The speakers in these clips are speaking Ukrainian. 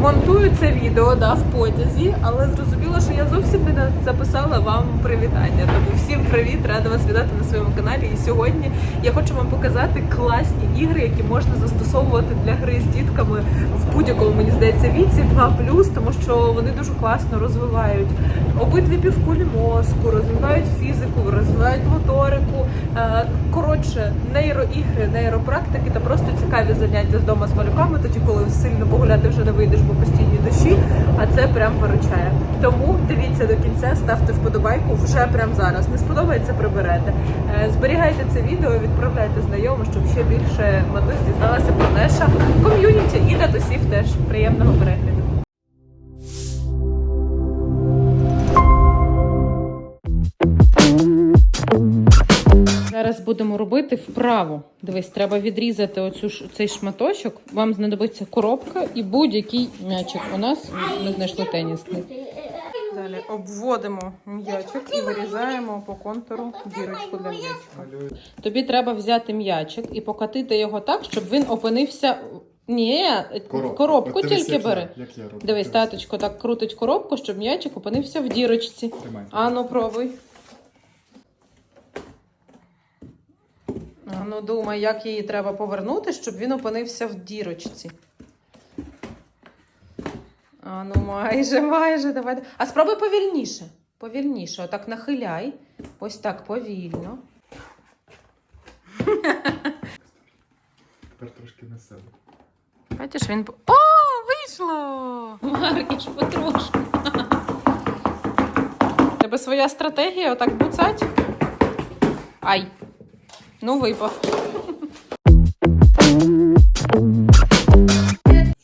монтую це відео да, в потязі, але зрозуміла, що я зовсім не записала вам привітання. Тому всім привіт, рада вас вітати на своєму каналі. І сьогодні я хочу вам показати класні ігри, які можна застосовувати для гри з дітками в будь-якому, мені здається, віці 2+, тому що вони дуже класно розвивають обидві півкулі мозку, розвивають фізику, розвивають моторику. Е, Коротше, нейроігри, нейропрактики та просто цікаві заняття вдома з малюками, тоді коли сильно погуляти вже не вийдеш, бо постійні дощі, а це прям виручає. Тому дивіться до кінця, ставте вподобайку вже прямо зараз. Не сподобається, приберете. Е, Зберігайте це відео, відправляйте знайомим, щоб ще більше матусь дізналася про наше ком'юніті і татусів теж. Приємного перегляду. Зараз будемо робити вправо. Дивись, треба відрізати оцю ж- цей шматочок. Вам знадобиться коробка і будь-який м'ячик. У нас ми знайшли тенісний. Далі обводимо м'ячик і вирізаємо по контуру дірочку для м'ячика. Тобі треба взяти м'ячик і покатити його так, щоб він опинився. Ні, коробку, От дивись, тільки як бери. Я, як я роблю. Дивись, таточко так крутить коробку, щоб м'ячик опинився в дірочці. Тримай. Ану, пробуй. Ану, думай, як її треба повернути, щоб він опинився в дірочці. Ану, майже, майже, давай. А спробуй повільніше. Повільніше. Отак нахиляй. Ось так повільно. Тепер трошки на себе. Бачиш, він. О, вийшло! Маркіш, потрошку. Тебе своя стратегія, отак буцать? Ай. Ну, випав.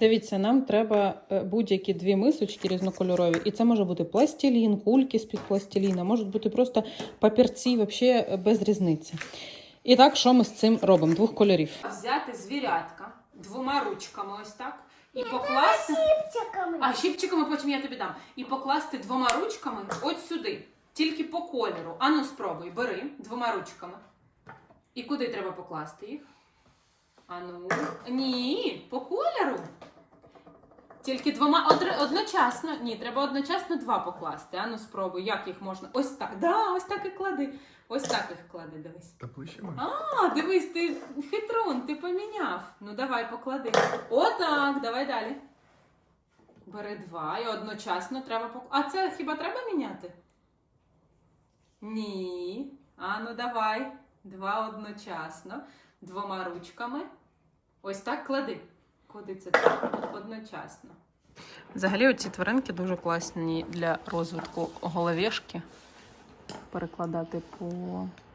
Дивіться, нам треба е, будь-які дві мисочки різнокольорові. І це може бути пластилін, кульки з-під пластиліна, можуть бути просто папірці, взагалі без різниці. І так, що ми з цим робимо? Двох кольорів. Взяти звірятка двома ручками, ось так, і покласти. А щипчиками потім я тобі дам. І покласти двома ручками от сюди. Тільки по кольору. Ану, спробуй, бери двома ручками. І куди треба покласти їх? Ану. Ні, по кольору. Тільки двома одночасно. Ні, треба одночасно два покласти. Ану, спробуй, як їх можна. Ось так. Да, ось так і клади. Ось так їх клади, дивись. Та ближче можна. А, дивись, ти хитрун, ти поміняв. Ну давай поклади. Отак, давай далі. Бери два і одночасно треба пок... А це хіба треба міняти? Ні. А ну давай. Два одночасно. Двома ручками. Ось так клади. Куди це так? Одночасно. Взагалі, оці тваринки дуже класні для розвитку головешки. Перекладати по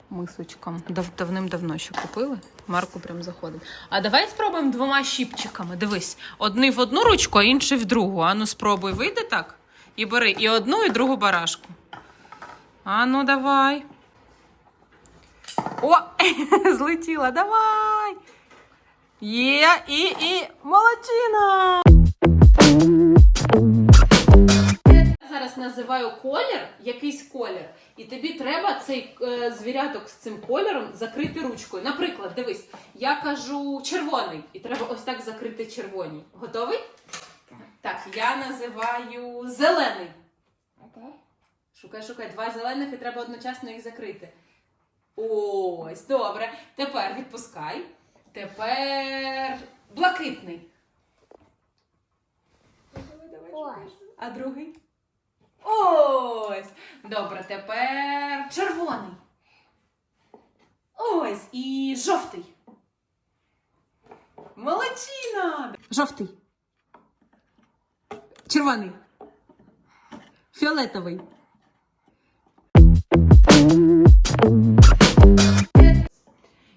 мисочкам. Дав- Давним-давно ще купили. Марку прям заходить. А давай спробуємо двома щіпчиками. Дивись, одний в одну ручку, а інший в другу. Ану, спробуй, вийде так? І бери і одну, і другу барашку. Ану, давай. О! Злетіла, давай! Є, і, і молодчина! Я зараз називаю колір, якийсь колір, і тобі треба цей е, звіряток з цим кольором закрити ручкою. Наприклад, дивись, я кажу червоний, і треба ось так закрити червоні. Готовий? Так, я називаю зелений. Шукай, шукай, два зелених і треба одночасно їх закрити. Ось, добре. Тепер відпускай. Тепер блакитний. А другий? Ось. Добре, тепер червоний. Ось. І жовтий. Молодчина! Жовтий. Червоний. Фіолетовий.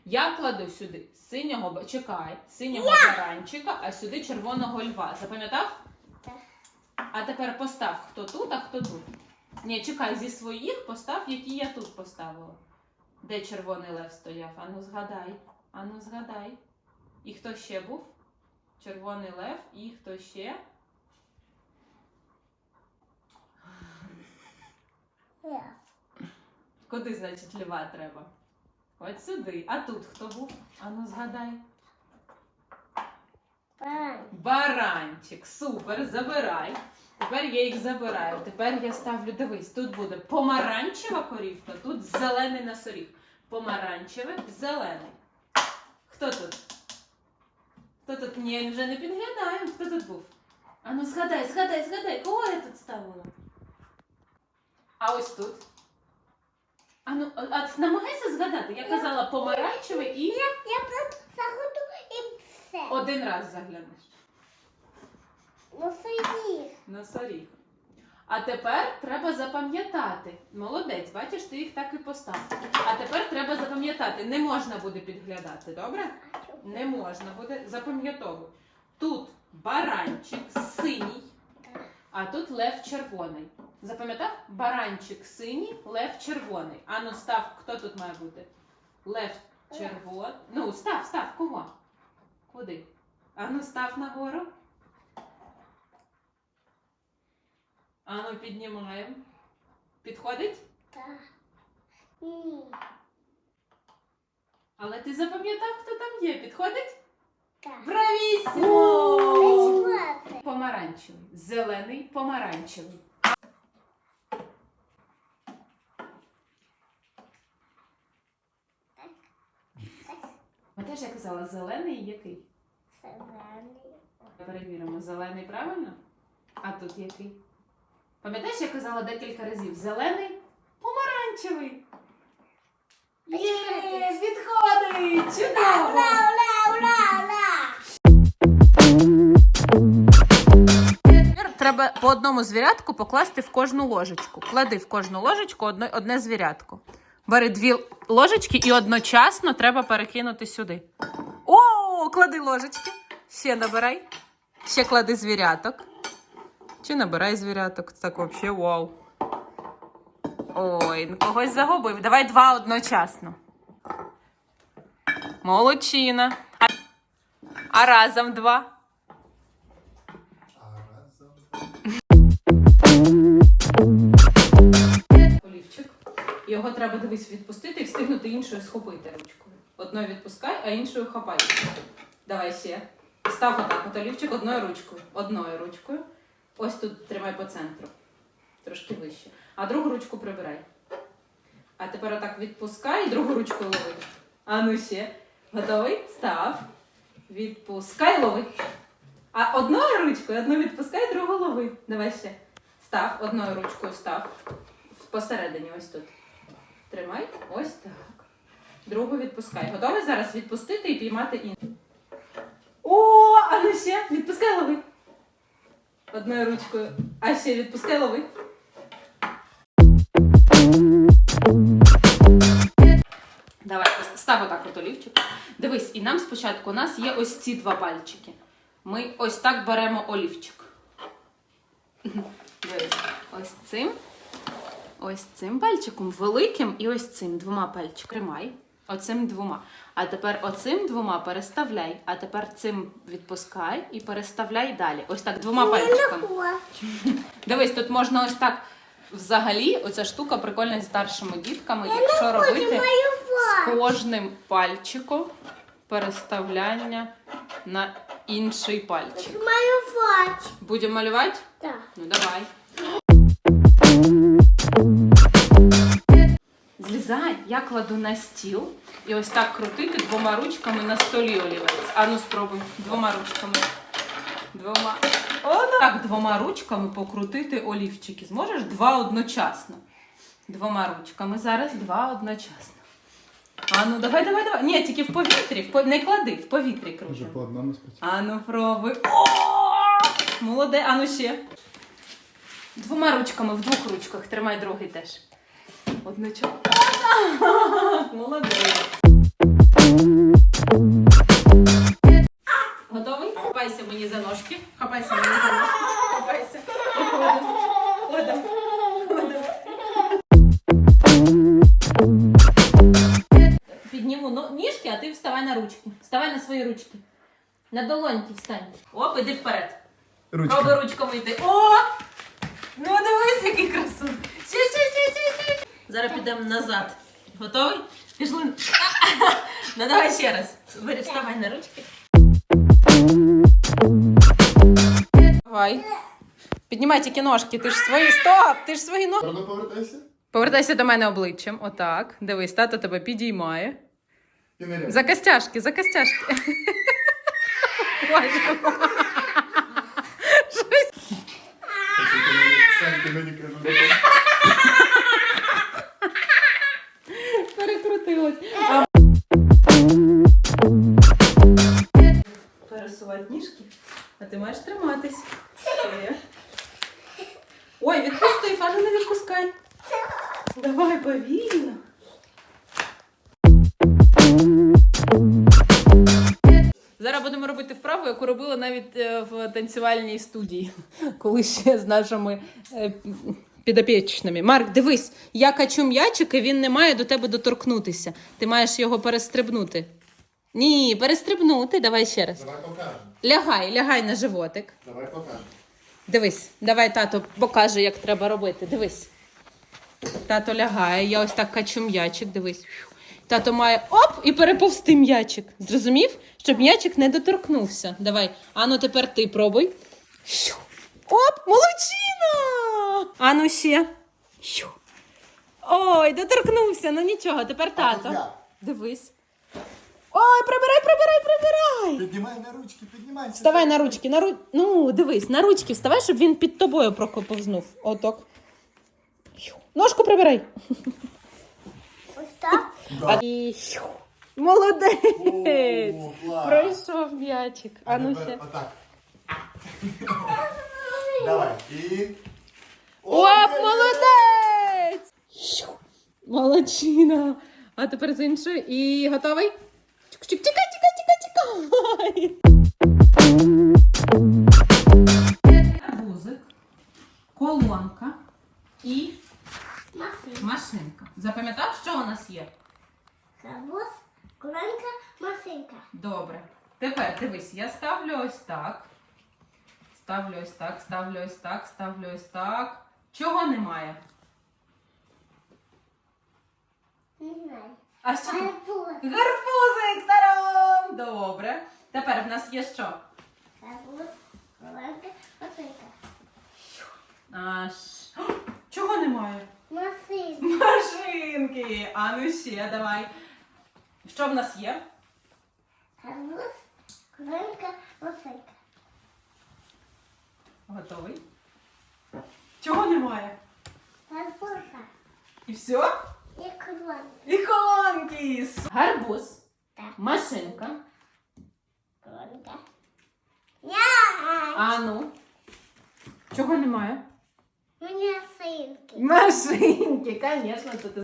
Я кладу сюди синього, чекай, синього баранчика, а сюди червоного льва. Запам'ятав? Так. А тепер постав, хто тут, а хто тут. Ні, чекай, зі своїх постав, які я тут поставила. Де червоний лев стояв? Ану згадай. Ану згадай. І хто ще був? Червоний лев, і хто ще? Куди, значить, льва треба? От сюди. А тут хто був? Ану згадай. Баранчик. Супер, забирай. Тепер я їх забираю. Тепер я ставлю, дивись, тут буде помаранчева корівка, тут зелений носоріг. Помаранчевий, зелений. Хто тут? Хто тут? Ні, вже не підглядаємо. Хто тут був? А ну згадай, згадай, згадай, кого я тут ставила? А ось тут. А ну, а, а намагайся згадати. Я казала помаранчевий і Я просто заходу і все. один раз заглянеш. Ну, сиді. Носоріг. А тепер треба запам'ятати. Молодець, бачиш, ти їх так і поставив. А тепер треба запам'ятати. Не можна буде підглядати, добре? Не можна буде запам'ятовуй. Тут баранчик синій, а тут лев червоний. Запам'ятав? Баранчик синій, лев червоний. Ану, став, хто тут має бути? Лев червоний. Ну, став, став, кого? Куди? Ану, став нагору. Ану, піднімаємо. Підходить? Так. Ні. Але ти запам'ятав, хто там є. Підходить? Бравісімо! Помаранчевий. Зелений помаранчевий. А теж я казала, зелений і який? Зелений. Перевіримо, зелений правильно? А тут який? Пам'ятаєш, я казала декілька разів: зелений помаранчевий. Є, підходить! Чудово! Ура, ура, ура, ура. Треба по одному звірятку покласти в кожну ложечку. Клади в кожну ложечку одне, одне звірятко. Бери дві ложечки і одночасно треба перекинути сюди. О, клади ложечки. Ще набирай. Ще клади звіряток. Чи набирай звіряток. Так взагалі вау. Ой, когось загубив. Давай два одночасно. Молодчина. А разом два. Олівчик. Його треба дивись відпустити і встигнути іншою схопити ручкою. Одною відпускай, а іншою хапай. Давай ще. Став отак, от олівчик одною ручкою. Одною ручкою. Ось тут тримай по центру. Трошки вище. А другу ручку прибирай. А тепер отак відпускай і другу ручку лови. А ну ще. Готовий? Став. Відпускай, лови. А одною ручкою, одну відпускай, другу лови. Давай ще. Став, одною ручкою став. Посередині, ось тут. Тримай. Ось так. Другу відпускай. Готовий зараз відпустити і піймати іншу. О, а ну ще. Відпускай лови. Одною ручкою. А ще відпускай лови. Давай, став отак от олівчик. Дивись, і нам спочатку у нас є ось ці два пальчики. Ми ось так беремо олівчик. Ось цим. Ось цим пальчиком великим і ось цим двома пальчиками. Тримай. Оцим двома. А тепер оцим двома переставляй. А тепер цим відпускай і переставляй далі. Ось так двома пальчиками. Дивись, тут можна ось так. Взагалі, оця штука прикольна зі старшими дітками. Якщо робити з кожним пальчиком переставляння на інший пальчик. Малювати. Будемо малювати? Так. Ну давай. Я кладу на стіл і ось так крутити двома ручками на столі олівець. Ану спробуй двома ручками. Двома. О, так, двома ручками покрутити олівчики. Зможеш два одночасно. Двома ручками. Зараз два одночасно. Ану, давай, давай, давай. Ні, тільки в повітрі. В пов- Не клади, в повітрі Може крути. по одному спочатку. Ану, пробуй. О! Молоде, ану ще. Двома ручками, в двох ручках. Тримай другий теж. Одночасно. Молодець. Готовий? Хапайся мені за ножки. Хапайся мені за ножки. Хапайся. Виходимо. Ходимо. Ходимо. Підніму но- ніжки, а ти вставай на ручки. Вставай на свої ручки. На долоньки встань. Оп, іди вперед. Ручки. Пробуй ручками йти. О! Ну дивись, який красун. Ще, ще, ще, ще, ще. Зараз підемо назад. Готовий? Пішли. Ну давай ще раз. Вставай на ручки. Давай. Піднімай тільки ножки, ти ж свої. Стоп! Ти ж свої ноги. Правда повертайся? Повертайся до мене обличчям. Отак. Дивись, тато тебе підіймає. І ниряй. За костяшки, за костяшки. Ти мені кажу, Зараз будемо робити вправу, яку робила навіть е, в танцювальній студії, коли ще з нашими е, підопічними. Марк, дивись, я качу м'ячик, і він не має до тебе доторкнутися. Ти маєш його перестрибнути. Ні, перестрибнути. Давай ще раз. Давай покажемо. Лягай, лягай на животик. Давай покажемо. Дивись, давай тато покаже, як треба робити. Дивись. Тато лягає, я ось так качу м'ячик, дивись. Тато має оп і переповзти м'ячик. Зрозумів? Щоб м'ячик не доторкнувся. Давай. Ану, тепер ти пробуй. Щу. Оп, молодчина! Ану ще. Щу. Ой, доторкнувся. Ну нічого, тепер тато. Дивись. Ой, прибирай, прибирай, прибирай. Піднімай на ручки, піднімайся. Вставай на ручки, на ру... ну дивись, на ручки вставай, щоб він під тобою проковзнув. Отак. Хю. Ножку прибирай. Ось так. А... І... Молодець! О, клас. Пройшов м'ячик. А ну ще. Отак. Давай. І... Оп, молодець! Молодчина. А тепер з іншої. І готовий? Чик-чик, Тікай, тікай, тікай, тікай. Арбузик, колонка і машинка. Запам'ятав, що у нас є? Завоз, коленка, машинка. Добре. Тепер дивись, я ставлю ось так. Ставлю ось так, ставлю ось так, ставлю ось так. Чого немає? Не знаю. А що? тут? Арбуз. Гарбузик тарам! Добре. Тепер в нас є що? Завоз, коленка, машинка. Аж. Чого немає? Машина. Машинки. А ну ще давай. Що в нас є? Завоз, коленка, машинка. Готовий? Чого немає? Арбуза. І все? І коленка. І колонки. Гарбуз, Так. машинка. Коленка. Я. А ну. Чого немає? Машинки. Машинки, звісно, це ти.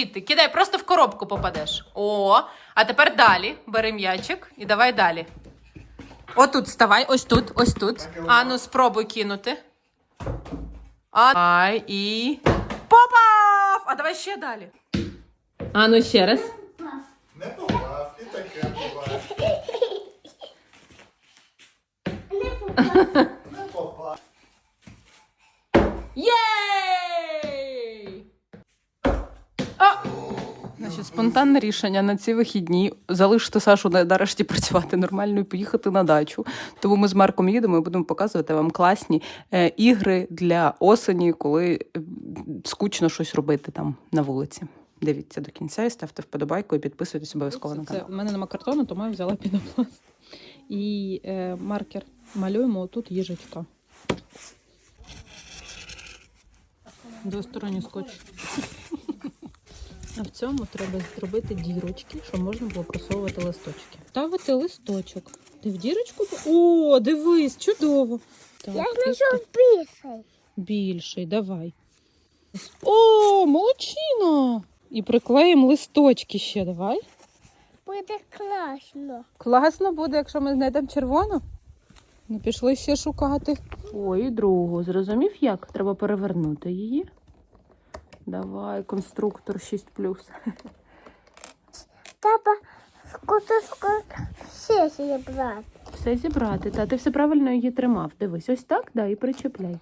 Звідти, кидай, просто в коробку попадеш. О, а тепер далі. Бери м'ячик і давай далі. Отут вставай, ось тут, ось тут. Так, і А ну спробуй кинути. А давай і. Попав! А давай ще далі. А ну ще раз. Не попав, і таке буває. Не попав. Спонтанне рішення на ці вихідні залишити Сашу нарешті працювати нормально і поїхати на дачу. Тому ми з Марком їдемо і будемо показувати вам класні е, ігри для осені, коли е, скучно щось робити там на вулиці. Дивіться до кінця і ставте вподобайку і підписуйтесь обов'язково на канал. У мене нема картону, тому я взяла пінопласт. І е, маркер малюємо отут їжачка. Двосторонній скотч. А в цьому треба зробити дірочки, щоб можна було просовувати листочки. Ставити листочок. Ти в дірочку? О, дивись, чудово. Так, Я знайшов пісень. Більший, давай. О, молодчина! І приклеїмо листочки ще, давай. Буде класно. Класно буде, якщо ми знайдемо червону. Ну, пішли ще шукати. Ой, другу, зрозумів як? Треба перевернути її. Давай, конструктор 6 Треба все зібрати. Все зібрати. Та ти все правильно її тримав. Дивись, ось так, да, і причепляй.